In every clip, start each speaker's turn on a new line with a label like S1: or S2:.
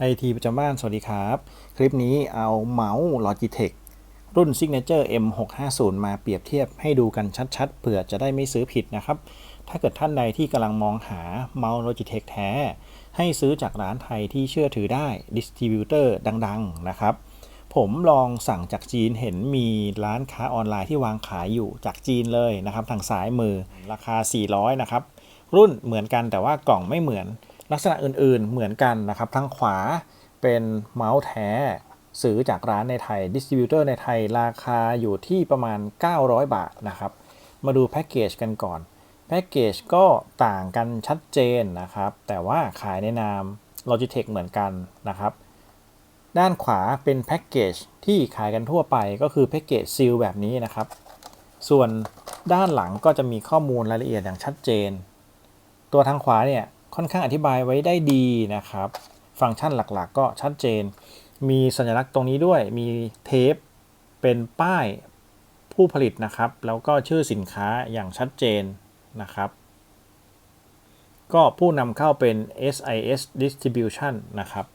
S1: ไอทีประจำบ้าน สวัสดีครับ คลิปนี้เอาเมาส์ Logitech รุ่น Signature M650 มาเปรียบเทียบให้ดูกันชัดๆ เผื่อจะได้ไม่ซื้อผิดนะครับ ถ้าเกิดท่านใดที่กำลังมองหาเมาส์ Logitech แท้ ให้ซื้อจากร้านไทยที่เชื่อถือได้ดิสติบิวเตอร์ดังๆ นะครับ ผมลองสั่งจากจีนเห็นมีร้านค้าออนไลน์ที่วางขายอยู่จากจีนเลยนะครับ ทางซ้ายมือราคา 400 นะครับ รุ่นเหมือนกันแต่ว่ากล่องไม่เหมือน ลักษณะอื่นๆเหมือนกันนะครับทางขวาเป็นเมาส์แท้ซื้อจากร้านในไทยดิสติบิวเตอร์ในไทยราคาอยู่ที่ประมาณ 900 บาทนะครับ มาดูแพ็กเกจกันก่อนแพ็กเกจก็ต่างกันชัดเจนนะครับ แต่ว่าขายในนาม Logitech เหมือนกันนะครับ ด้านขวาเป็นแพ็กเกจที่ขายกันทั่วไปก็คือแพ็กเกจซีลแบบนี้นะครับ ส่วนด้านหลังก็จะมีข้อมูลรายละเอียดอย่างชัดเจน ตัวทางขวาเนี่ย ค่อนข้างอธิบายไว้ได้ดีนะครับ ฟังก์ชันหลักๆ ก็ชัดเจน มีสัญลักษณ์ตรงนี้ด้วย มีเทปเป็นป้ายผู้ผลิตนะครับ แล้วก็ชื่อสินค้าอย่างชัดเจนนะครับ ก็ผู้นำเข้าเป็น SIS Distribution นะครับ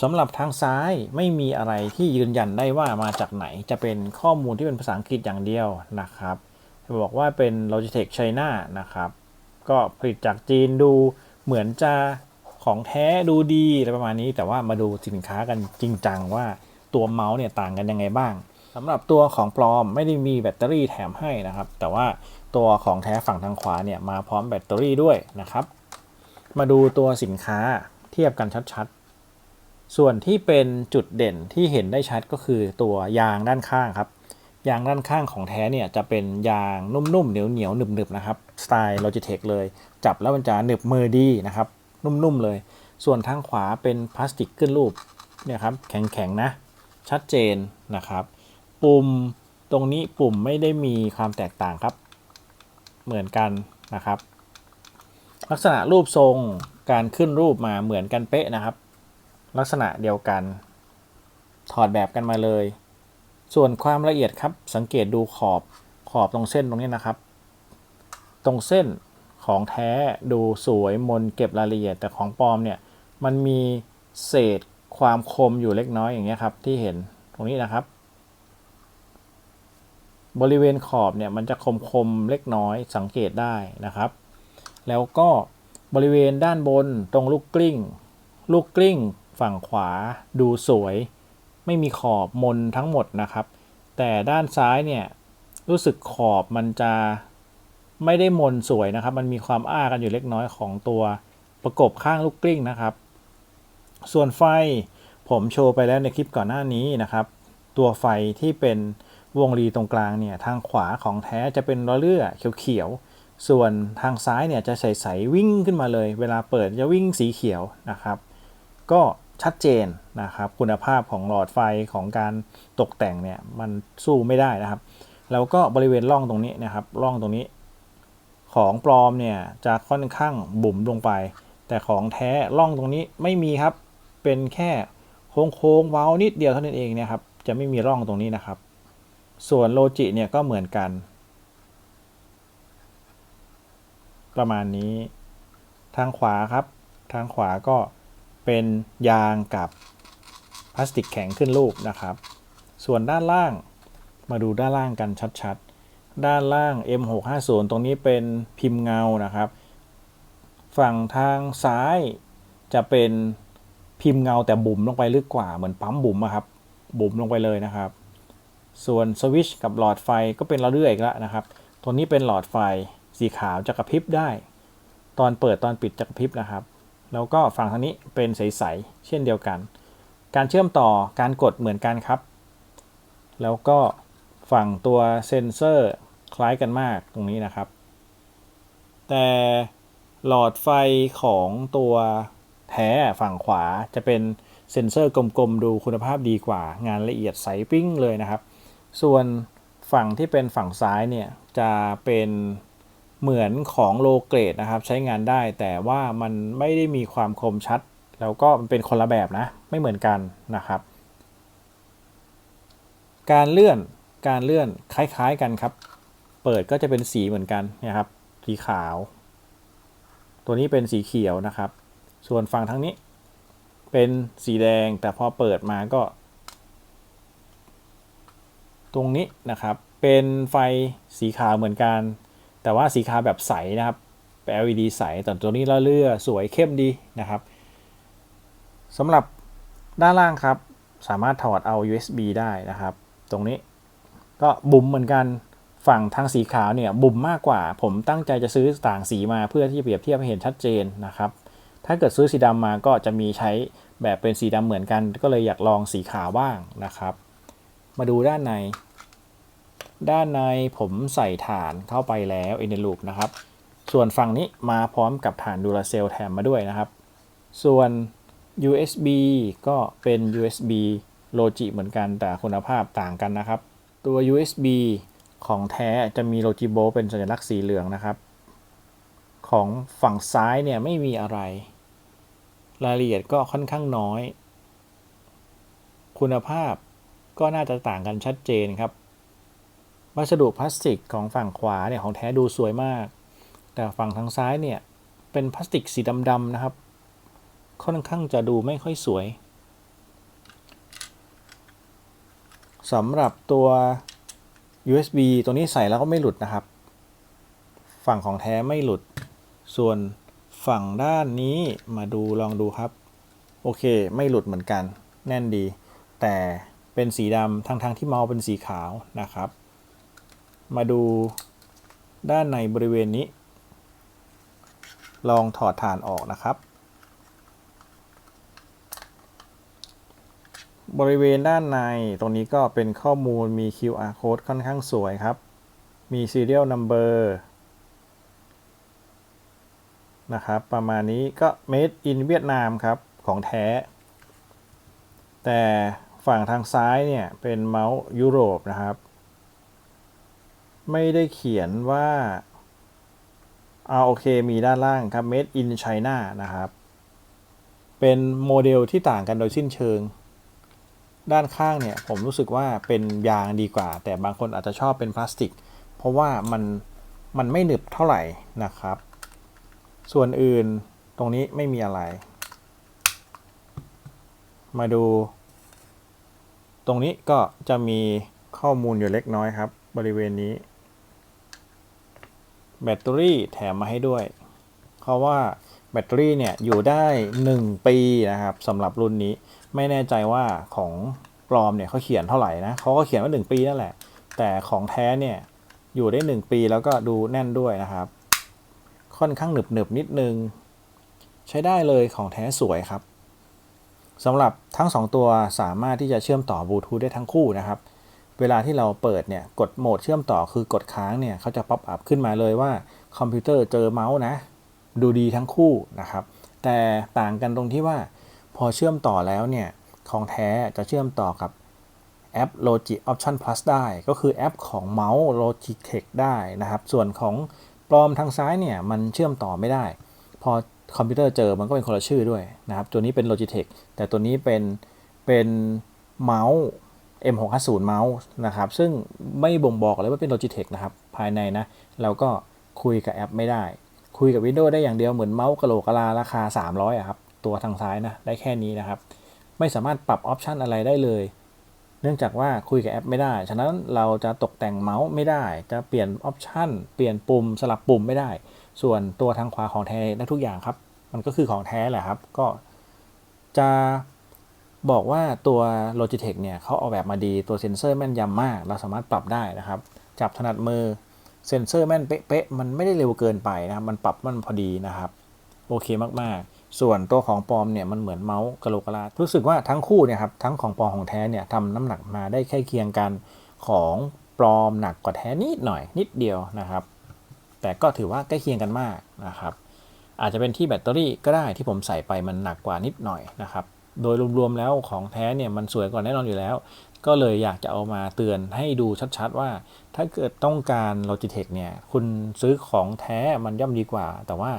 S1: สำหรับทางซ้ายไม่มีอะไรที่ยืนยันได้ว่ามาจากไหน จะเป็นข้อมูลที่เป็นภาษาอังกฤษอย่างเดียวนะครับ บอกว่าเป็น Logitech China นะครับ ก็ผลิตจากจีนดูเหมือนจะของแท้ดูดีอะไรประมาณนี้ แต่ว่ามาดูสินค้ากันจริงจังว่าตัวเมาส์เนี่ยต่างกันยังไงบ้างสำหรับตัวของปลอมไม่ได้มีแบตเตอรี่แถมให้นะครับ แต่ว่าตัวของแท้ฝั่งทางขวาเนี่ยมาพร้อมแบตเตอรี่ด้วยนะครับ มาดูตัวสินค้าเทียบกันชัดๆ ส่วนที่เป็นจุดเด่นที่เห็นได้ชัดก็คือตัวยางด้านข้างครับ ยางด้านข้างของแท้เนี่ยจะเป็นยางนุ่มๆเหนียวๆหนึบๆนะครับสไตล์ Logitech เลย จับแล้วมันจะหนึบมือดีนะครับนุ่มๆเลย ส่วนทางขวาเป็นพลาสติกขึ้นรูปเนี่ยครับแข็งๆนะ ชัดเจนนะครับ ปุ่มตรงนี้ปุ่มไม่ได้มีความแตกต่างครับ เหมือนกันนะครับ ลักษณะรูปทรงการขึ้นรูปมาเหมือนกันเป๊ะนะครับ ลักษณะเดียวกัน ถอดแบบกันมาเลย ส่วนความละเอียดครับสังเกตดูขอบขอบตรงเส้นตรงนี้นะครับ ตรงเส้นของแท้ดูสวยมนเก็บรายละเอียดแต่ของปลอมเนี่ยมันมีเศษความคมอยู่เล็กน้อยอย่างเงี้ยครับที่เห็นตรงนี้นะครับ บริเวณขอบเนี่ยมันจะคมคมเล็กน้อยสังเกตได้นะครับ แล้วก็บริเวณด้านบนตรงลูกกลิ้ง ลูกกลิ้งฝั่งขวาดูสวย ไม่มีขอบมนทั้งหมดนะครับ แต่ด้านซ้ายเนี่ยรู้สึกขอบมันจะไม่ได้มนสวยนะครับ มันมีความอ้ากันอยู่เล็กน้อยของตัวประกบข้างลูกกลิ้งนะครับ ส่วนไฟผมโชว์ไปแล้วในคลิปก่อนหน้านี้นะครับ ตัวไฟที่เป็นวงรีตรงกลางเนี่ยทางขวาของแท้จะเป็นล้อเลื่อเขียวๆ ส่วนทางซ้ายเนี่ยจะใสๆวิ่งขึ้นมาเลย เวลาเปิดจะวิ่งสีเขียวนะครับ ก็ชัดเจน นะครับคุณภาพของหลอดไฟของการตกแต่งเนี่ยมันสู้ไม่ได้นะครับ แล้วก็บริเวณร่องตรงนี้นะครับร่องตรงนี้ ของปลอมเนี่ยจะค่อนข้างบุ๋มลงไป แต่ของแท้ร่องตรงนี้ไม่มีครับเป็นแค่โค้งๆเว้านิดเดียวเท่านั้นเองเนี่ยครับจะไม่มีร่องตรงนี้นะครับ ส่วนโลจิเนี่ยก็เหมือนกัน ประมาณนี้ทางขวาครับ ทางขวาก็เป็นยางกับ พลาสติกแข็งขึ้นรูปนะครับ ส่วนด้านล่างมาดูด้านล่างกันชัดๆ ด้านล่าง M650 ตรงนี้เป็นพิมพ์เงานะครับ ฝั่งทางซ้ายจะเป็นพิมพ์เงาแต่บุ๋มลงไปลึกกว่าเหมือนปั๊มบุ๋มอะครับ บุ๋มลงไปเลยนะครับ ส่วนสวิชกับหลอดไฟก็เป็นระเรื่อยอีกแล้วนะครับ ตัวนี้เป็นหลอดไฟสีขาวจะกระพริบได้ ตอนเปิดตอนปิดจะกระพริบนะครับ แล้วก็ฝั่งทางนี้เป็นใสๆเช่นเดียวกัน การเชื่อมต่อการกดเหมือนกันครับ แล้วก็ฝั่งตัวเซนเซอร์คล้ายกันมากตรงนี้นะครับ แต่หลอดไฟของตัวแท้ฝั่งขวาจะเป็นเซ็นเซอร์กลมๆ ดูคุณภาพดีกว่างานละเอียดใสปิ้งเลยนะครับ ส่วนฝั่งที่เป็นฝั่งซ้ายเนี่ยจะเป็นเหมือนของโลเกรดนะครับ ใช้งานได้แต่ว่ามันไม่ได้มีความคมชัด แล้วก็มันเป็นคนละแบบนะ ไม่เหมือนกันนะครับ การเลื่อนการเลื่อนคล้ายๆกันครับ เปิดก็จะเป็นสีเหมือนกันนะครับสีขาว ตัวนี้เป็นสีเขียวนะครับ ส่วนฝั่งทางนี้ เป็นสีแดงแต่พอเปิดมาก็ ตรงนี้นะครับ เป็นไฟสีขาวเหมือนกัน แต่ว่าสีขาวแบบใสนะครับ LED ใสแต่ตัวนี้ละเลื่อสวยเข้มดีนะครับ สำหรับด้านล่างครับ สามารถถอดเอา USB ได้นะครับ ตรงนี้ก็บุ๋มเหมือนกันฝั่งทางสีขาวเนี่ยบุ๋มมากกว่า ผมตั้งใจจะซื้อต่างสีมาเพื่อที่จะเปรียบเทียบให้เห็นชัดเจนนะครับ ถ้าเกิดซื้อสีดำมาก็จะมีใช้แบบเป็นสีดำเหมือนกัน ก็เลยอยากลองสีขาวบ้างนะครับ มาดูด้านใน ด้านในผมใส่ฐานเข้าไปแล้วในลูปนะครับ ส่วนฝั่งนี้มาพร้อมกับฐานดูลาเซลแถมมาด้วยนะครับ ส่วน USB ก็เป็น USB Logi เหมือนกันแต่คุณภาพต่างกันนะครับ ตัว USB ของแท้จะมี Logi b o เป็นสัญลักษณ์สีเหลืองนะครับ ของฝั่งซ้ายเนี่ยไม่มีอะไร รายละเอียดก็ค่อนข้างน้อย คุณภาพก็น่าจะต่างกันชัดเจนครับ วัสดุพลาสติกของฝั่งขวาเนี่ยของแท้ดูสวยมาก แต่ฝั่งทางซ้ายเนี่ยเป็นพลาสติกสีดำๆนะครับ ค่อนข้างจะดูไม่ค่อยสวยสำหรับตัว USB ตัวนี้ใส่แล้วก็ไม่หลุดนะครับ ฝั่งของแท้ไม่หลุด ส่วนฝั่งด้านนี้มาดูลองดูครับ โอเค ไม่หลุดเหมือนกัน แน่นดี แต่เป็นสีดำทั้งๆที่เมาส์เป็นสีขาวนะครับ มาดูด้านในบริเวณนี้ ลองถอดฐานออกนะครับ บริเวณด้านในตรงนี้ก็เป็นข้อมูลมี QR code ค่อนข้างสวยครับ มี serial number นะครับ ประมาณนี้ก็ made in เวียดนามครับ ของแท้ แต่ฝั่งทางซ้ายเนี่ย เป็นเมาส์ยุโรปนะครับ ไม่ได้เขียนว่าเอาโอเคมีด้านล่างครับ made in China นะครับ เป็นโมเดลที่ต่างกันโดยสิ้นเชิง ด้านข้างเนี่ยผมรู้สึกว่าเป็นยางดีกว่า แต่บางคนอาจจะชอบเป็นพลาสติก เพราะว่ามันมันไม่หนึบเท่าไหร่นะครับ ส่วนอื่นตรงนี้ไม่มีอะไร มาดู ตรงนี้ก็จะมีข้อมูลอยู่เล็กน้อยครับ บริเวณนี้ แบตเตอรี่แถมมาให้ด้วย เพราะว่า บตเตอรี่เนี่ยอยู่ได้ 1 ปีนะครับสำหรับรุ่นนี้ไม่แน่ใจว่าของปลอมเนี่ยเขาเขียนเท่าไหร่นะเขาก็เขียนว่า 1 ปีนั่นแหละ แต่ของแท้เนี่ยอยู่ได้ 1 ปีแล้วก็ดูแน่นด้วยนะครับ ค่อนข้างหนึบหนึบนิดนึง ใช้ได้เลยของแท้สวยครับสำหรับทั้ง 2 ตัวสามารถที่จะเชื่อมต่อบลูทูธได้ทั้งคู่นะครับ เวลาที่เราเปิดเนี่ยกดโหมดเชื่อมต่อคือกดค้างเนี่ยเขาจะป๊อปอัพขึ้นมาเลยว่าคอมพิวเตอร์เจอเมาส์นะ ดูดีทั้งคู่นะครับ แต่ต่างกันตรงที่ว่าพอเชื่อมต่อแล้วเนี่ยของแท้จะเชื่อมต่อกับแอป Logic Option Plus ได้ ก็คือแอปของเมาส์ Logitech ได้นะครับ ส่วนของปลอมทางซ้ายเนี่ยมันเชื่อมต่อไม่ได้ พอคอมพิวเตอร์เจอมันก็เป็นคนละชื่อด้วยนะครับ ตัวนี้เป็น Logitech แต่ตัวนี้เป็นเป็นเมาส์ M650 เมาส์นะครับ ซึ่งไม่บ่งบอกเลยว่าเป็น Logitech นะครับ ภายในนะ เราก็คุยกับแอปไม่ได้ คุยกับ Windows ได้อย่างเดียวเหมือนเมาส์กระโหลกกะลาราคา 300อะครับ ตัวทางซ้ายนะ ได้แค่นี้นะครับ ไม่สามารถปรับออปชันอะไรได้เลย เนื่องจากว่าคุยกับแอปไม่ได้ ฉะนั้นเราจะตกแต่งเมาส์ไม่ได้ จะเปลี่ยนออปชันเปลี่ยนปุ่มสลับปุ่มไม่ได้ ส่วนตัวทางขวาของแท้ได้ทุกอย่างครับ มันก็คือของแท้แหละครับ ก็จะบอกว่าตัว Logitech เนี่ยเขาออกแบบมาดีตัวเซ็นเซอร์แม่นยำมาก เราสามารถปรับได้นะครับ จับถนัดมือ เซ็นเซอร์แม่นเป๊ะๆมันไม่ได้เร็วเกินไปนะครับ มันปรับมันพอดีนะครับ โอเคมากๆ ส่วนตัวของปลอมเนี่ยมันเหมือนเมาส์กะโหลกกะลารู้สึกว่าทั้งคู่เนี่ยครับทั้งของปลอมของแท้เนี่ยทำน้ำหนักมาได้ใกล้เคียงกันของปลอมหนักกว่าแท้นิดหน่อยนิดเดียวนะครับ แต่ก็ถือว่าใกล้เคียงกันมากนะครับ อาจจะเป็นที่แบตเตอรี่ก็ได้ที่ผมใส่ไปมันหนักกว่านิดหน่อยนะครับโดยรวมๆแล้วของแท้เนี่ยมันสวยกว่าแน่นอนอยู่แล้ว ก็เลยอยากจะเอามาเตือนให้ดูชัดๆว่า ถ้าเกิดต้องการ Logitech เนี่ย คุณซื้อของแท้มันย่อมดีกว่า แต่ว่า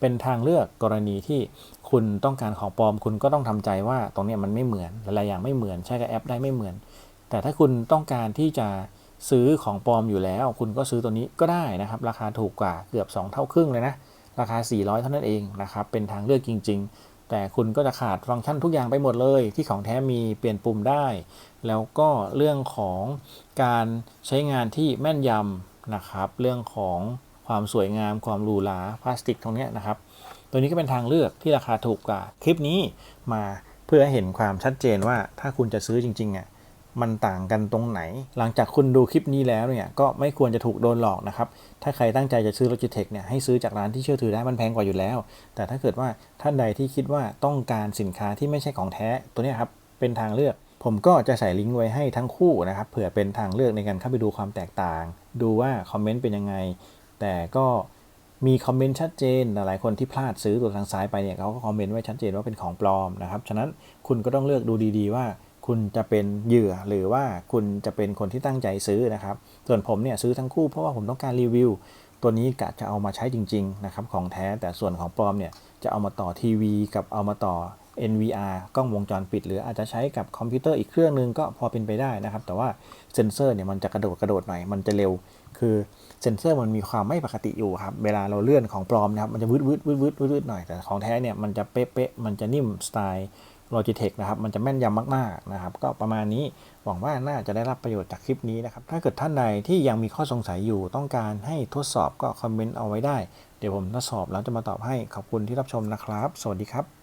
S1: เป็นทางเลือกกรณีที่คุณต้องการของปลอม คุณก็ต้องทำใจว่าตรงนี้มันไม่เหมือนหลายอย่างไม่เหมือนใช้กับแอปได้ไม่เหมือน แต่ถ้าคุณต้องการที่จะซื้อของปลอมอยู่แล้ว คุณก็ซื้อตัวนี้ก็ได้นะครับ ราคาถูกกว่าเกือบ 2 เท่าครึ่งเลยนะราคา 400 เท่านั้นเองนะครับเป็นทางเลือกจริง ๆ แต่คุณก็จะขาดฟังก์ชันทุกอย่างไปหมดเลยที่ของแท้มีเปลี่ยนปุ่มได้ แล้วก็เรื่องของการใช้งานที่แม่นยำนะครับ เรื่องของความสวยงามความหรูหราพลาสติกตรงนี้นะครับ ตัวนี้ก็เป็นทางเลือกที่ราคาถูกกว่า คลิปนี้มาเพื่อให้เห็นความชัดเจนว่าถ้าคุณจะซื้อจริงๆอะ มันต่างกันตรงไหน หลังจากคุณดูคลิปนี้แล้วเนี่ยก็ไม่ควรจะถูกโดนหลอกนะครับ ถ้าใครตั้งใจจะซื้อ Logitech เนี่ยให้ซื้อจากร้านที่เชื่อถือได้มันแพงกว่าอยู่แล้ว แต่ถ้าเกิดว่าท่านใดที่คิดว่าต้องการสินค้าที่ไม่ใช่ของแท้ตัวนี้ครับเป็นทางเลือก ผมก็จะใส่ลิงก์ไว้ให้ทั้งคู่นะครับเผื่อเป็นทางเลือกในการเข้าไปดูความแตกต่าง ดูว่าคอมเมนต์เป็นยังไง แต่ก็มีคอมเมนต์ชัดเจน หลายคนที่พลาดซื้อตัวทางซ้ายไปเนี่ยเขาก็คอมเมนต์ไว้ชัดเจนว่าเป็นของปลอมนะครับ ฉะนั้นคุณก็ต้องเลือกดูดีๆว่า คุณจะเป็นเหยื่อหรือว่าคุณจะเป็นคนที่ตั้งใจซื้อนะครับ ส่วนผมเนี่ยซื้อทั้งคู่เพราะว่าผมต้องการรีวิว ตัวนี้กะจะเอามาใช้จริงๆนะครับของแท้แต่ส่วนของปลอมเนี่ยจะเอามาต่อทีวีกับเอามาต่อ NVR กล้องวงจรปิด หรืออาจจะใช้กับคอมพิวเตอร์อีกเครื่องนึงก็พอเป็นไปได้นะครับ แต่ว่าเซนเซอร์เนี่ยมันจะกระโดดกระโดดหน่อยมันจะเร็ว คือเซนเซอร์มันมีความไม่ปกติอยู่ครับ เวลาเราเลื่อนของปลอมนะครับมันจะวืดวืดวืดวืดวืดหน่อยแต่ของแท้เนี่ยมันจะเป๊ะๆมันจะนิ่มสไตล์ Logitech นะครับ มันจะแม่นยำมากๆนะครับ ก็ประมาณนี้หวังว่าน่าจะได้รับประโยชน์จากคลิปนี้นะครับ ถ้าเกิดท่านใดที่ยังมีข้อสงสัยอยู่ต้องการให้ทดสอบก็คอมเมนต์เอาไว้ได้ เดี๋ยวผมทดสอบแล้วจะมาตอบให้ขอบคุณที่รับชมนะครับ สวัสดีครับ